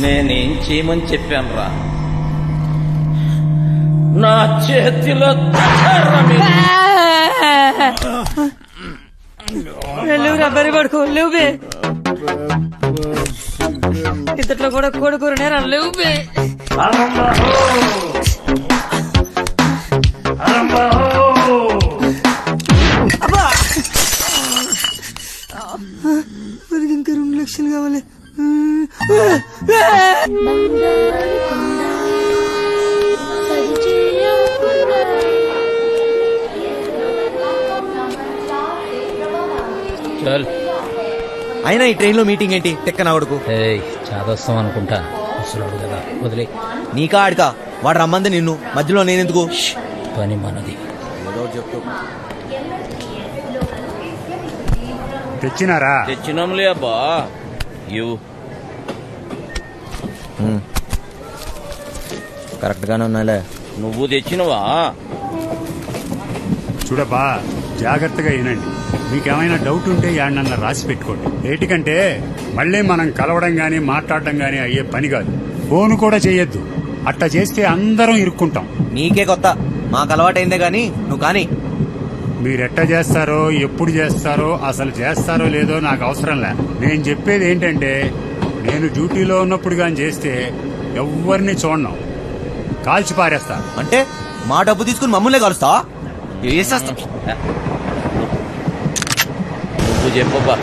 నేనేం చేయమని చెప్పాను రా నా చేతిలో లేవు రబ్బరి పడుకో లేవు బే ఇంతట్లో కూడా కోడుకూర నేరా లేవు బే ఇంకా రెండు లక్షలు కావాలి. చల్. అయినా ఈ ట్రైన్లో మీటింగ్ ఏంటి? తెక్క నా కొడుకు ఏయ్ చాదస్తాం అనుకుంటా. ముసలాడు కదా. వదిలే. నీకా ఆడికా? వాడు రమ్మంది నిన్ను. మధ్యలో నేనెందుకు? పని మనది. తెచ్చినారా? తెచ్చినాంలే అబ్బా. ఇవ్వు కరెక్ట్ గానే ఉన్నాలే నువ్వు తెచ్చినవా? చూడబ్బా జాగ్రత్తగా వినండి. మీకేమైనా డౌట్ ఉంటే యాడనన్నా రాసి పెట్టుకోండి. ఏటికంటే మళ్ళీ మనం కలవడం గాని మాట్లాడడం గాని అయ్యే పని కాదు. ఫోన్ కూడా చేయొద్దు అట్టా చేస్తే అందరం ఇరుక్కుంటాం. నీకే కొత్త. మాకు అలవాటైందే గాని నువ్వు కానీ. మీరెట్ట చేస్తారో ఎప్పుడు చేస్తారో అసలు చేస్తారో లేదో నాకు అవసరం లే. నేను చెప్పేది ఏంటంటే నేను డ్యూటీలో ఉన్నప్పుడు గాని చేస్తే ఎవ్వరిని చూడను. కాల్చి పారేస్తా. అంటే మా డబ్బు తీసుకుని మమ్మల్ని కలుస్తా? వేసేస్తాం నువ్వు చెప్పబ్బా.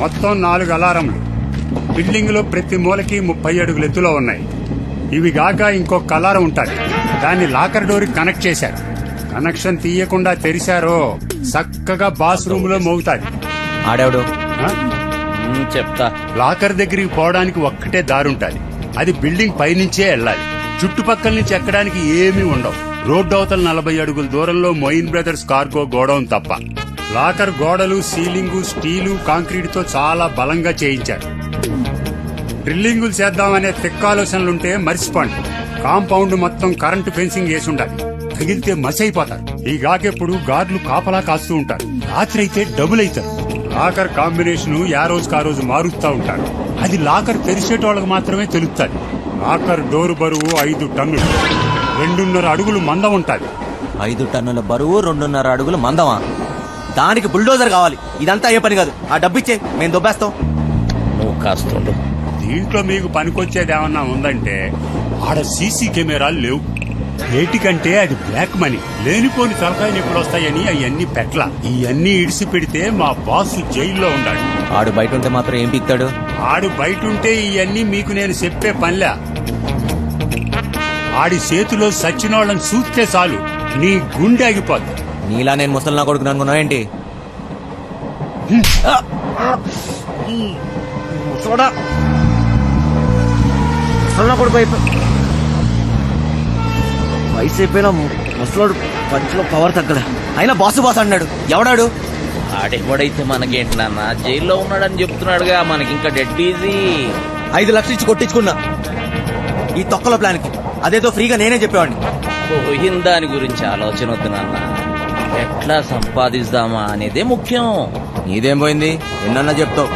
మొత్తం నాలుగు అలారంలు బిల్డింగ్లో ప్రతి మూలకి ముప్పై అడుగుల ఎత్తులో ఉన్నాయి. ఇవి గాక ఇంకొక అలారం ఉంటుంది దాన్ని లాకర్ డోర్ కనెక్ట్ చేశారు. కనెక్షన్ తీయకుండా తెరిచారో చక్కగా బాస్ రూమ్లో మోగుతాది ఆడావుడు? చెప్తా. లాకర్ దగ్గరికి పోవడానికి ఒక్కటే దారుంటది అది బిల్డింగ్ పైనుంచే వెళ్ళాలి. చుట్టుపక్కల నుంచి ఎక్కడానికి ఏమీ ఉండవు. రోడ్డు అవతల నలభై అడుగుల దూరంలో మొయిన్ బ్రదర్స్ కార్గో గోడౌన్ తప్ప. లాకర్ గోడలు సీలింగు స్టీలు కాంక్రీట్తో చాలా బలంగా చేయించారు. డ్రిల్లింగులు చేద్దామనే తిక్కాలోచనలుంటే మర్చిపోండి. కాంపౌండ్ మొత్తం కరెంటు ఫెన్సింగ్ వేసి ఉండాలి తగిలితే మసైపోతారు ఈ గాకెప్పుడు గార్డులు కాపలా కాస్తూ ఉంటారు. రాత్రి అయితే డబుల్ అవుతారు లాకర్ కాంబినేషన్ యా రోజుకు ఆ రోజు మారుస్తా ఉంటారు. అది లాకర్ తెరిచేటోళ్ళకి మాత్రమే తెలుస్తుంది. లాకర్ డోరు బరువు ఐదు టన్నులు. రెండున్నర అడుగులు మందం ఉంటాది. ఐదు టన్నుల బరువు రెండున్నర అడుగులు మందమా? దానికి బుల్డోజర్ కావాలి. ఇదంతా అయ్యే పని కాదు. ఆ డబ్బు ఇచ్చే మేము దొబ్బేస్తాం. నువ్వు కాస్తుండు. దీంట్లో మీకు పనికొచ్చేది ఏమన్నా ఉందంటే ఆడ సీసీ కెమెరాలు లేవు. ఏటికంటే అది బ్లాక్ మనీ. లేనిపోని తలకాయ నొప్పులు వస్తాయని అవన్నీ పెట్ల ఇవన్నీ ఇడిసి పెడితే మా బాస్ జైల్లో ఉండాలి ఆడు బయట ఉంటే మాత్రం ఏం పీక్తాడు? ఆడు బయట ఉంటే ఇవన్నీ మీకు నేను చెప్పే పనిలే. ఆడి చేతిలో సచ్చినోళ్ళని చూస్తే చాలు. నీ గుండె ఆగిపోద్ది. నీలా నేను ముసలి నా కొడుకు అనుకున్నావు ఏంటి? వయసు అయిపోయినా ముసలోడు పంచులో పవర్ తగ్గలే. అయినా బాసు బాస్ అన్నాడు. ఎవడాడు? ఆడెవడైతే మనకేంటి నాన్న? జైల్లో ఉన్నాడని చెప్తున్నాడుగా. మనకి ఇంకా డెడ్ ఈజీ ఐదు లక్షలు ఇచ్చి కొట్టించుకున్నా. ఈ తొక్కల ప్లాన్కి అదేదో ఫ్రీగా నేనే చెప్పేవాడిని. పోయిన దాని గురించి ఆలోచన వద్దు నాన్న. ఎట్లా సంపాదిస్తామా అనేదే ముఖ్యం. నీదేం పోయింది? ఎన్నన్నా చెప్తావు.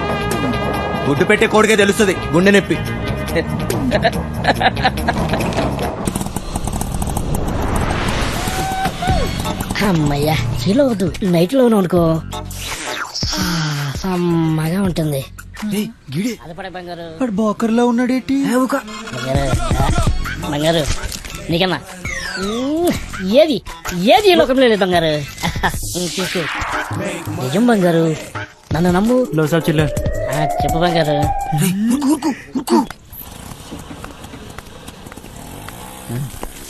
గుడ్డు పెట్టే కోడికే తెలుస్తుంది. గుండె నొప్పి. అమ్మయ్యా చీలో వద్దు. నైట్లోనే అనుకో. ఆ, సమ్మగా ఉంటుంది. బోకర్లో ఉన్నాడేటి? బంగారు నీకన్నా. ఏది? ఏది ఈ లోకంలో లేదు బంగారు? నిజం బంగారు. నన్ను నమ్ము. చెప్పు బంగారు.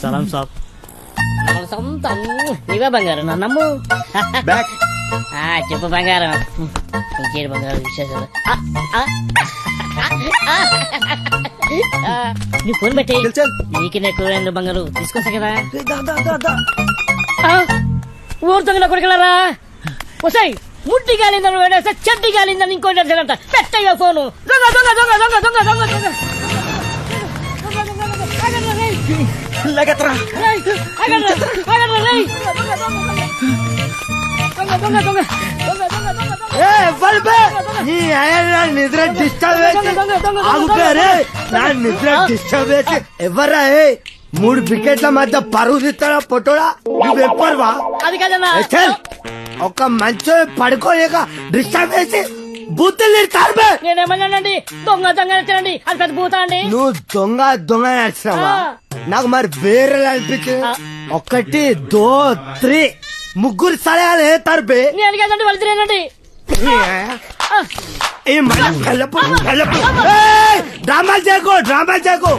సలాం సాబ్ మన సొంతం నీవే బంగారు నన్ను నమ్ము బ్యాక్ ఆ, చెప్పు బంగారం ఇంకేడు బంగారం విశేషాలు ఆ, ఆ, ఆ, నీ ఫోన్ పెట్టి నీకు ఎక్కువ బంగారు తీసుకొస్తా కదా ఆ, ఊరుతుంది నా కొడుకులారా వసాయి ముట్టి గాలిందని వేడేస్తే చెడ్డి గాలిందని ఇంకోటి అడిచాడంట పెట్టయ్యా ఫోను దొంగ దొంగ దొంగ దొంగ దొంగ దొంగ దొంగ ఆగండ్రా, రేయ్. రేయ్, ఆగండ్రా, ఆగండ్రా, రేయ్. దొంగ దొంగ దొంగ దొంగ దొంగ लागत रहा अगर अगर नहीं दोंगा दोंगा दोंगा ಏ ಬಲ್ಬ ನೀ ನಾನು ನಿದ್ರೆ ಡಿಸ್ಟರ್ಬ್ ಐತಿ ಆಗುತ್ತಾರೆ ನಾನು ನಿದ್ರೆ ಡಿಸ್ಟರ್ಬ್ ಐತಿ ಎವರ ಏ ಮೂರು ವಿಕೆಟ್ಲ ಮಧ್ಯ ಪರುದಿತ್ತಾರ ಪಟೋಳ ನೀವು ಎಪ್ಪರ್ವಾ ಅದಕ್ಕೆ ఒక మంచి పడుకోలేక డిస్టర్బ్ చేసి బూతులు తరబే నేనేమన్నానండి దొంగ దొంగ నచ్చండి అది పెద్ద బూత అండి నువ్వు దొంగ దొంగ నచ్చినావా నాకు మరి వేరే అనిపించింది. ఒకటి దో త్రీ. ముగ్గురు సలహాలు వేస్తారు బే. నేను కాదండి వాళ్ళు తినేనండి ఏ? మన కలపు కలపు ఏయ్! డ్రామాలు చేయకు డ్రామాలు చేయకు.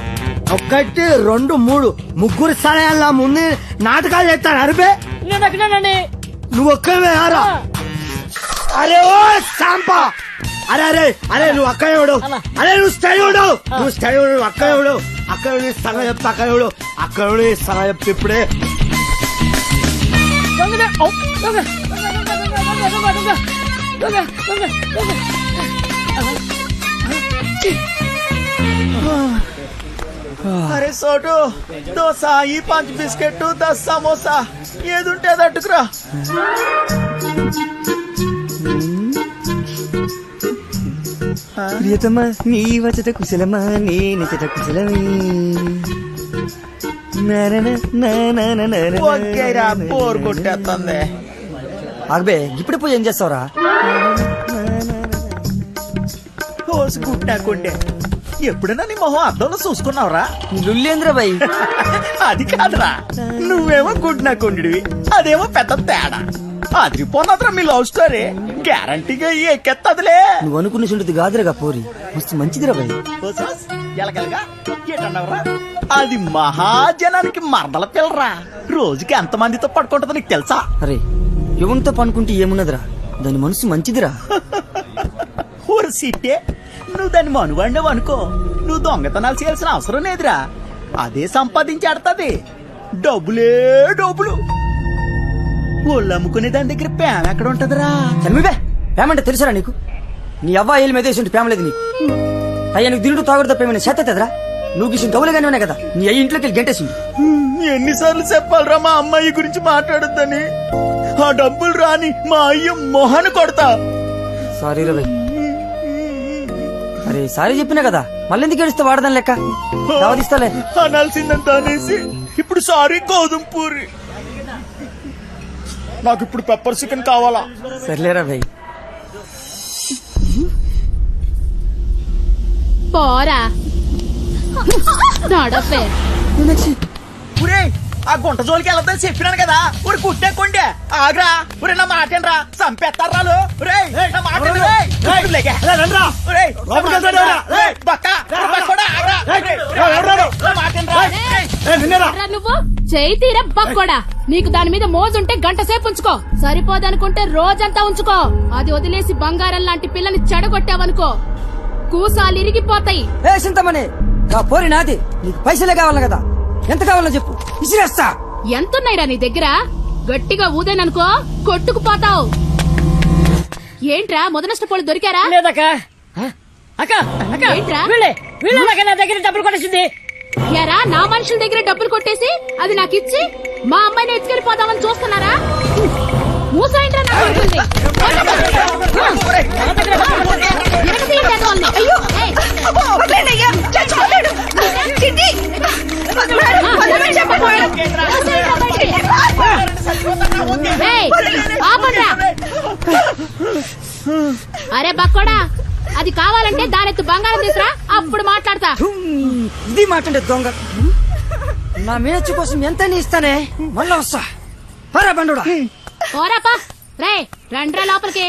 ఒకటి రెండు మూడు. ముగ్గురు సలహాల ముందు నాటకాలు చేస్తాను అరిపే నేను నువ్వు ఒక్కవే ఆరా అరే ఓ సాంపా అరే అరే అరే నువ్వు అక్కడ ఎవడు అరే నువ్వు స్టై ఎవడు నువ్వు స్టై ఎవడు అక్కడ ఎవడు అక్కడ స్థలం చెప్తా అక్కడ ఎవడు అక్కడ స్థలం చెప్తే ఇప్పుడే. అరే సోటు దోశ ఈ పంచ్ బిస్కెట్ దస్ సమోసా ఏదుంటే అది అట్టుకురా ప్రియతమా నీ వచ్చట కుశలమా నీ నిచట కుశలమే? ఓకేరా బోర్ కొట్టేస్తుంది ఆగబే ఇప్పుడు పూజ ఏం చేస్తావురా కోసి కుట్టాకుంటే ఎప్పుడైనా నీ మొహం అద్దంలో చూసుకున్నావురా లుల్లేంద్ర బాయ్ అది కాదురా నువ్వేమో గుడ్నా కొండివి అదేమో పెద్ద తేడా అదిరిపోన్నదిరా మీ లవ్ స్టోరీ గ్యారంటీగా ఎక్కెత్తదిలే. నువ్వు అనుకున్న చుంటుంది కాదురగా పోరి. మస్తు మంచిదిరా ఏటన్నావురా? అది మహాజనానికి మరదల పిల్లరా. రోజుకి ఎంత మందితో పడుకుంటుందో నీకు తెలుసా? అరే ఎవరితో పనుకుంటే ఏమున్నదిరా? దాని మనసు మంచిదిరా. ఊరు సిట్టే. నువ్వు దాన్ని మనువాడినావు అనుకో. నువ్వు దొంగతనాలు చేయాల్సిన అవసరం లేదురా. అదే సంపాదించి ఆడతాది. డబ్బులే డబ్బులు. ఒళ్ళు అమ్ముకునే దాని దగ్గర ప్రేమ ఎక్కడ ఉంటదిరా? చల్మిబే పేమంటే తెలుసురా నీకు? నీ అవ్వ ఏళ్ళు మీద వేసి ప్రేమ లేదు నీకు. అయ్యా నీకు దిండు తాగుడు తప్ప ఏమైనా చేతదా నువ్వు ఇచ్చిన గౌలుగానే ఉన్నాయి కదా. నీ అయ్యి ఇంట్లోకి వెళ్ళి గంటేసింది ఎన్నిసార్లు చెప్పాలరా మా అమ్మాయి గురించి మాట్లాడొద్దని? ఆ డబ్బులు రాని మా అయ్య మొహను కొడతా. సారీ రా బాయ్ అరే సారీ చెప్పినా కదా. మళ్ళీ ఎందుకు ఏడిస్తే వాడదాని లెక్క? అనాల్సిందంత అనేసి ఇప్పుడు సారీ గోధుమ పూరి. నాకు ఇప్పుడు పెప్పర్ చికెన్ కావాలా? సర్లేరా బాయ్ పోరా. నడపే. ఆ గుంట జోలికి వెళ్ళొద్దని చెప్పినాను కదా. ఇప్పుడు కుట్టేకుండే ఆగ్రా. ఊరే నా మాట రా. నువ్వు? చేయి తీరా బక్కోడా నీకు దాని మీద మోజుంటే గంట సేపు ఉంచుకో. సరిపోదనుకుంటే రోజంతా ఉంచుకో. అది వదిలేసి బంగారం లాంటి పిల్లని చెడగొట్టావనుకో. కూసాలు ఇరిగిపోతాయి. పోరి నాది. నీకు పైసలే కావాలి కదా. ఎంత కావాలో చెప్పు. ఇసిరేస్తా ఎంతున్నాయిరా నీ దగ్గర? గట్టిగా ఊదేననుకో కొట్టుకుపోతావు. ఏంట్రా మొదనష్టపోళ్ళు దొరికారా? లేదక్క. అక్క అక్క ఏంట్రా? వీళ్ళే వీళ్ళే నాకు నా దగ్గర డబ్బులు కొట్టేసింది. ఎరా నా మనుషుల దగ్గర డబ్బులు కొట్టేసి అది నాకు ఇచ్చి మా అమ్మాయిని ఎత్తుకెళ్ళిపోదామని చూస్తున్నారా? మూసాయింట్రా నా అరే బక్కోడా అది కావాలంటే దానెత్తు బంగారం తీసురా అప్పుడు మాట్లాడతా. ఇది మాటంటే దొంగ. నా మేచు కోసం ఎంత ఇస్తానే? మళ్ళా వస్తా. పరా బండుడా. పోరాపా. రే రండ్రా లోపలికి.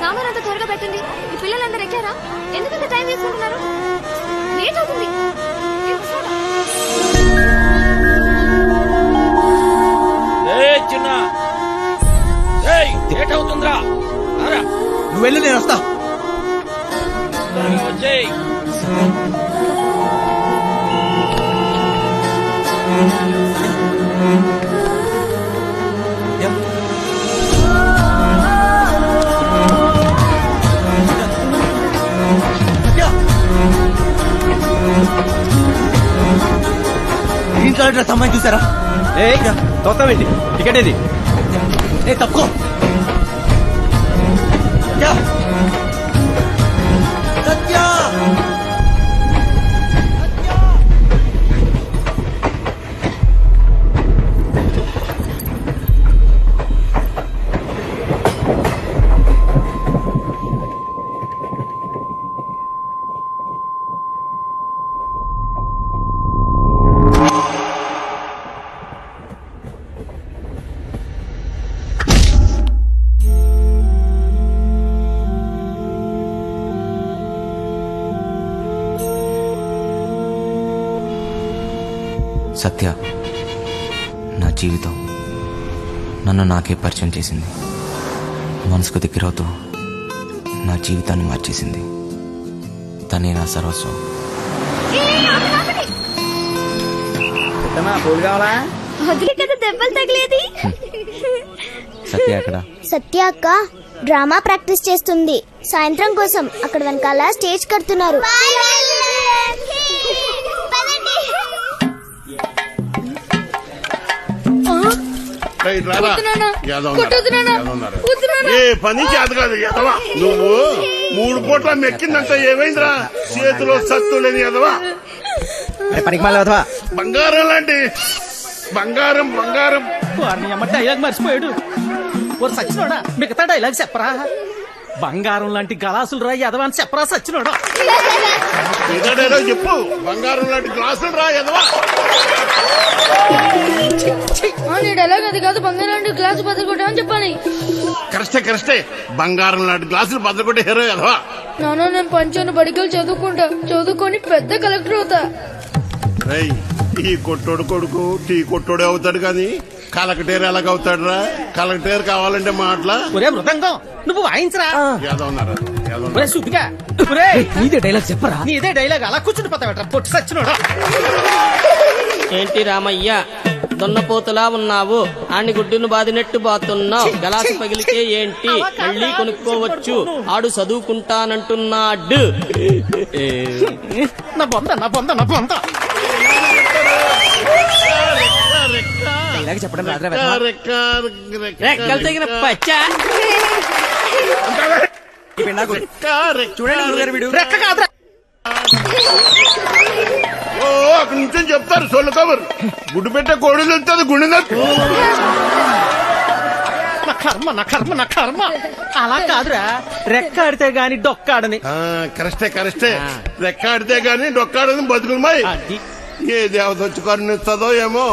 సామాన్ అంతా త్వరగా పెట్టండి. ఈ పిల్లలందరూ ఎక్కారా? ఎందుకంత టైం తీసుకుంటున్నారు లేట్ అవుతుంది. లేట్ అవుతుందిరా. నువ్వు వెళ్ళి నేను వస్తా. కలర్ డ్రెస్ అమ్మాయి చూసారా? ఏ తోస్తామేంటి టికెట్ ఏది? ఏ తప్పుకో. సత్య నా జీవితం నన్ను నాకే పరిచయం చేసింది. మనసుకు దగ్గరవుతూ నా జీవితాన్ని మార్చేసింది. తనే నా సర్వస్వం. సత్య అక్కడ సత్య అక్క డ్రామా ప్రాక్టీస్ చేస్తుంది. సాయంత్రం కోసం అక్కడ వెనకాల స్టేజ్ కడుతున్నారు. ఏ పని చేత కాదు ఎదవా నువ్వు మూడు పూట్ల మెక్కిందంట ఏమైందిరా? చేతిలో సత్తు లేని ఎదవా పనికి మళ్ళీ బంగారం లాంటి. బంగారం బంగారం. వారిని అమ్మ డైలాగ్ మర్చిపోయాడు. ఓ సచ్చినోడా మిగతా డైలాగ్ చెప్పరా? బంగారం లాంటి గలాసులు రా యదవా అని చెప్పరా సచ్చినోడా? ఏదో చెప్పు. బంగారం లాంటి గ్లాసులు రా ఎదవా డైలాగ్ అది కాదు బంగారం గ్లాసు చెప్పాలి. కరెస్టే బంగారం లాంటి గ్లాసులు బద్దకొట్టే హీరో ఎదవా నాన్న నేను పంచాను బడికలు చదువుకుంటా. చదువుకొని పెద్ద కలెక్టర్ అవుతా. రేయ్ ఈ కొట్టోడు కొడుకు టీ కొట్టోడే అవుతాడు కానీ కలెక్టర్ ఎలాగవుతాడు రా కలెక్టర్ కావాలంటే మాటలా? ఒరే మృదంగం నువ్వు వాయించరా? ఏదో ఉన్నారు? ఏదో ఉన్నారు. ఒరే సుబ్బిగా ఒరే. నీదే డైలాగ్ చెప్పరా? నీదే డైలాగ్ అలా కూర్చుని పోతావట్రా పొట్టు సచ్చినోడా? ఏంటి రామయ్య దున్నపోతులా ఉన్నావు? ఆని గుడ్డును బాదినట్టు బాతున్నావు? గలాసి పగిలితే ఏంటి? మళ్ళీ కొనుక్కోవచ్చు. ఆడు చదువుకుంటానంటున్నాడు. నా బొంద నా బొంద నా బొంద. డైలాగ్ చెప్పడం రాదురా వెధవా. రెక్క, రెక్క, రెక్కలు తగిన పచ్చ కాదురా ఓ అక్కడి నుంచి చెప్తారు సొల్లు కబురు. గుడ్డు పెట్టే కోడి వెళ్తుంది గుండె నొప్పి. నా కర్మ నా కర్మ నా కర్మ. అలా కాదురా. రెక్క ఆడితే గాని డొక్కాడని. ఆ, కరెస్టే కరెస్టే రెక్క ఆడితే గాని డొక్కాడని బతుకులమాయి అది ఏ దేవత వచ్చి కరుణిస్తుందో ఏమో?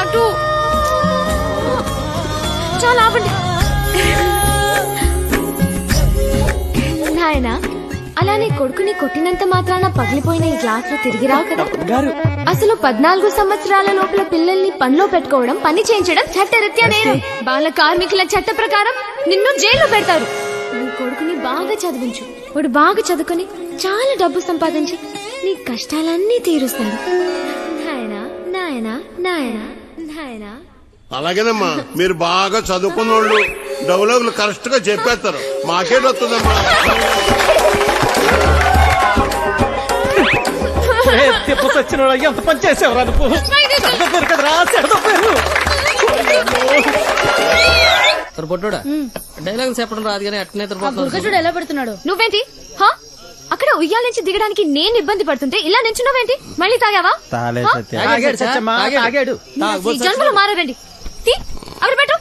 అటు. చాలా ఆపండి. నాయన అలానే కొడుకుని కొట్టినంత మాత్రాన పగిలిపోయిన ఈ గ్లాసులు తిరిగి రావు కదా అసలు పద్నాలుగు సంవత్సరాల లోపల పిల్లల్ని పనిలో పెట్టుకోవడం పని చేయించడం చట్టరీత్యా నేరం. బాల కార్మికుల చట్ట ప్రకారం నిన్ను జైల్లో పెడతారు. బాగా చదివించు. వాడు బాగా చదువుకొని చాలా డబ్బు సంపాదించి నీ కష్టాలన్నీ తీరుస్తాడు. నాయనా నాయనా నాయనా నాయనా. అలాగేనమ్మా మీరు బాగా చదువుకున్న వాళ్ళు డౌలగులు కరెక్ట్గా చెప్పేస్తారు. మాకేట్ వస్తుందమ్మా? ఏ తిప్ప సచ్చినోడా ఎంత పని చేసేవరా నువ్వు? చెడ్డ కదరా చెడ్డ పేరు సరే పొట్టోడా డైలాగ్ చెప్పడం రాదు కానీ అట్నే నిద్రపోతున్నాడు ఎలా పెడుతున్నాడు. నువ్వేంటి? హా? అక్కడ ఉయ్యాల నుంచి దిగడానికి నేను ఇబ్బంది పడుతుంటే ఇలా నించున్నావేంటి? మళ్ళీ తాగావా? జన్మలో అక్కడ పెట్టు.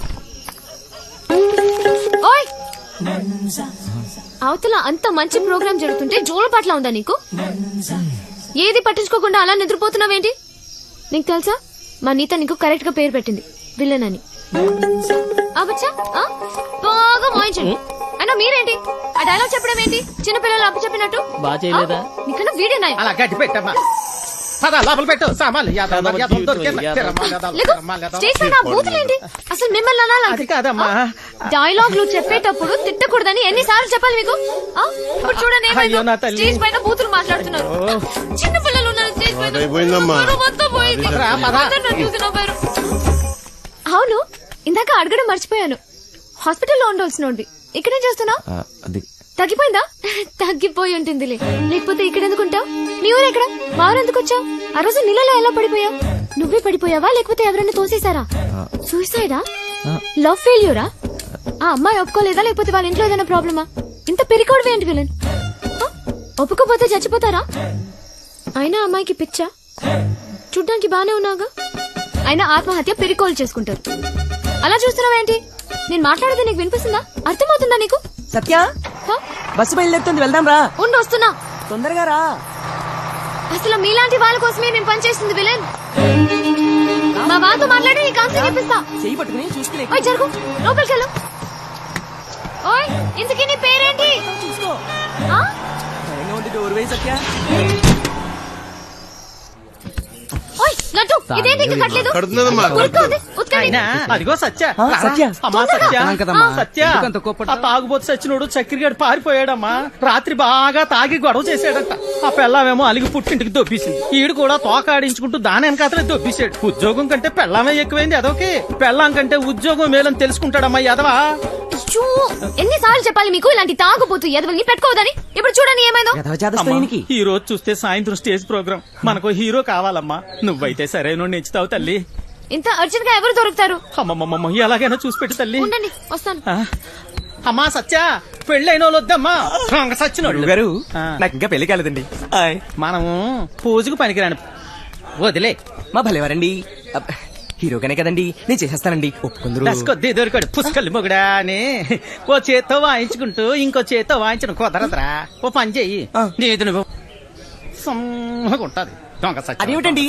ఓయ్! అవతల అంత మంచి ప్రోగ్రాం జరుగుతుంటే జోల పట్ల ఉందా నీకు? ఏది పట్టించుకోకుండా అలా నిద్రపోతున్నావేంటి? నీకు తెలుసా? మా నీత నీకు కరెక్ట్గా పేరు పెట్టింది. విలన్ బాగా అయినా మీరేంటి? ఆ డైలాగ్ చెప్పడం ఏంటి? చిన్నపిల్లలు అప్పు చెప్పినట్టు? బాగా చేయలేదా? ఆ? నీకన్నా వీడే నాయ అలా గట్టి పెట్టమ్మా. పద లోపల పెట్టు. సామాన్లు యాదవ, యాదవ, అసలు మిమ్మల్ని అనాలి కాదమ్మా. డైలాగ్లు చెప్పేటప్పుడు తిట్టకూడదని ఎన్నిసార్లు చెప్పాలి మీకు? ఇప్పుడు చూడండి. స్టేజ్ పైన బూతులు మాట్లాడుతున్నారు. చిన్న పిల్లలు ఉన్నారు స్టేజ్ పైన. మొత్తం పోయింది. అవును. ఇందాక అడగడం మర్చిపోయాను. హాస్పిటల్లో ఉండాల్సినోడివి. ఇక్కడేం చేస్తున్నావు? ఆ, అది. తగ్గిపోయిందా? తగ్గిపోయి ఉంటుందిలే. లేకపోతే ఇక్కడ ఎందుకుంటావు నీ ఊరు ఎక్కడ? మా ఊరు ఎందుకు వచ్చావు? ఆ రోజు నీళ్ళలో ఎలా పడిపోయావు? నువ్వే పడిపోయావా? లేకపోతే ఎవరైనా తోసేశారా? సూసైడా లవ్ ఫెయిల్యూరా ఆ అమ్మాయి ఒప్పుకోలేదా? లేకపోతే వాళ్ళ ఇంట్లో ఏదైనా ప్రాబ్లమా ఇంత పెరికోవడం ఏంటి విలన్? ఒప్పుకోపోతే చచ్చిపోతారా? అయినా అమ్మాయికి పిచ్చా? చూడ్డానికి బానే ఉన్నాగా? అయినా ఆత్మహత్య పెరికోలు చేసుకుంటారు. అలా చూస్తున్నావేంటి నేను మాట్లాడేది నీకు వినిపిస్తుందా? అర్థమవుతుందా నీకు? సత్య హ? బస్సు బయలుదేరుతుంది వెళ్దాం రా. ఉండు వస్తున్నా. తొందరగా రా. అసలు మీలాంటి వాళ్ళ కోసమే మేము పనిచేస్తుంది విలన్. మా వాళ్ళతో మాట్లాడి నీ కౌన్సిలింగ్ ఇప్పిస్తా చెయ్యి పట్టుకుని చూసుకునే. ఓయ్ జరుగు. లోపలికి వెళ్ళు. ఓయ్ ఇంతకీ నీ పేరేంటి? చూసుకో. ఆ? భయంగా ఉంది డోర్ వేయి సత్య. ఓయ్ లడ్డు ఇదేంటి ఇంకా కట్టలేదు? అదిగో సత్య సత్య అమ్మా సత్య కదమ్మా. సత్య తాగుబోతు సచ్చినోడు చక్కెరగాడు పారిపోయాడమ్మా రాత్రి బాగా తాగి గొడవ చేశాడంట ఆ పెళ్ళామేమో అలిగి పుట్టింటికి దొబ్బేసింది ఈడు కూడా తోకాడించుకుంటూ దాని వెనకాతలే దొబ్బేశాడు ఉద్యోగం కంటే పెళ్ళామే ఎక్కువైంది అదొకే పెళ్ళాం కంటే ఉద్యోగం మేలని తెలుసుకుంటాడమ్మా ఎదవా ఎన్నిసార్లు చెప్పాలి మీకు ఇలాంటి తాగుపోతూ ఎదవల్ని పెట్టుకోవద్దని ఇప్పుడు చూడండి ఏమైందో ఈ రోజు చూస్తే సాయంత్రం స్టేజ్ ప్రోగ్రామ్ మనకు హీరో కావాలమ్మా నువ్వైతే సరైన నెచ్చుతావు తల్లి ఇంత అర్జెంట్గా ఎవరు దొరుకుతారు? అమ్మమ్మమ్మ ఎలాగైనా చూసి పెట్టు తల్లి. ఉండండి వస్తాను? అమ్మా సత్య పెళ్ళైన వాళ్ళు. వద్దమ్మా సచ్చినోళ్ళు గారు. నాకు ఇంకా పెళ్ళి కాలేదండి. మనము పూజకు పనికిరాని వదిలే. మా భలేవారండి. హీరోగానే కదండి. నేను చేసేస్తానండి. ఒప్పుకుందరు. దశకొద్ది దొరికాడు. పుష్కలు మొగుడా అని ఓ చేత్తో వాయించుకుంటూ ఇంకో చేత్తో వాయించడం కుదరదురా. ఓ పని చెయ్యి. నీది నువ్వు. సమ్మగా ఉంటది. దొంగ సచ్చిన అదేమిటండి?